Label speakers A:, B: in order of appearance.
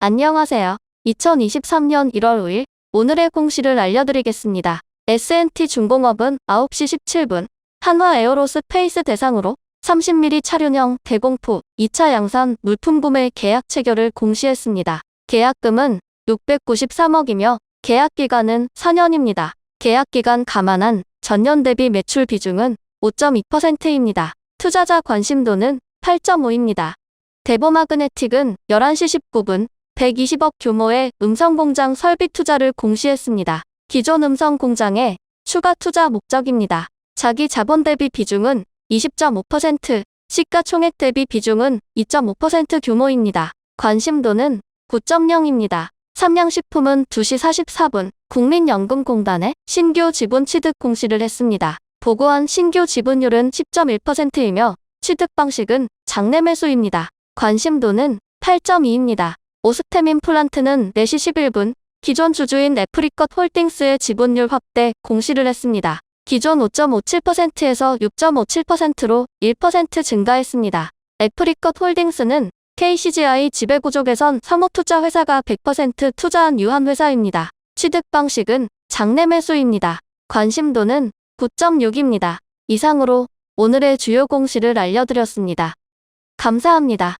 A: 안녕하세요. 2023년 1월 5일 오늘의 공시를 알려드리겠습니다. S&T 중공업은 9시 17분 한화 에어로스페이스 대상으로 30mm 차륜형 대공포 2차 양산 물품 구매 계약 체결을 공시했습니다. 계약금은 693억이며 계약 기간은 4년입니다. 계약 기간 감안한 전년 대비 매출 비중은 5.2%입니다. 투자자 관심도는 8.5입니다. 대보마그네틱은 11시 19분 120억 규모의 음성 공장 설비 투자를 공시했습니다. 기존 음성 공장에 추가 투자 목적입니다. 자기 자본 대비 비중은 20.5%, 시가총액 대비 비중은 2.5% 규모입니다. 관심도는 9.0입니다. 삼양식품은 2시 44분 국민연금공단에 신규 지분 취득 공시를 했습니다. 보고한 신규 지분율은 10.1%이며 취득 방식은 장내 매수입니다. 관심도는 8.2입니다. 오스테민 플란트는 4시 11분 기존 주주인 애프리컷 홀딩스의 지분율 확대 공시를 했습니다. 기존 5.57%에서 6.57%로 1% 증가했습니다. 애프리컷 홀딩스는 KCGI 지배구조 개선 상호투자 회사가 100% 투자한 유한회사입니다. 취득 방식은 장내 매수입니다. 관심도는 9.6입니다. 이상으로 오늘의 주요 공시를 알려드렸습니다. 감사합니다.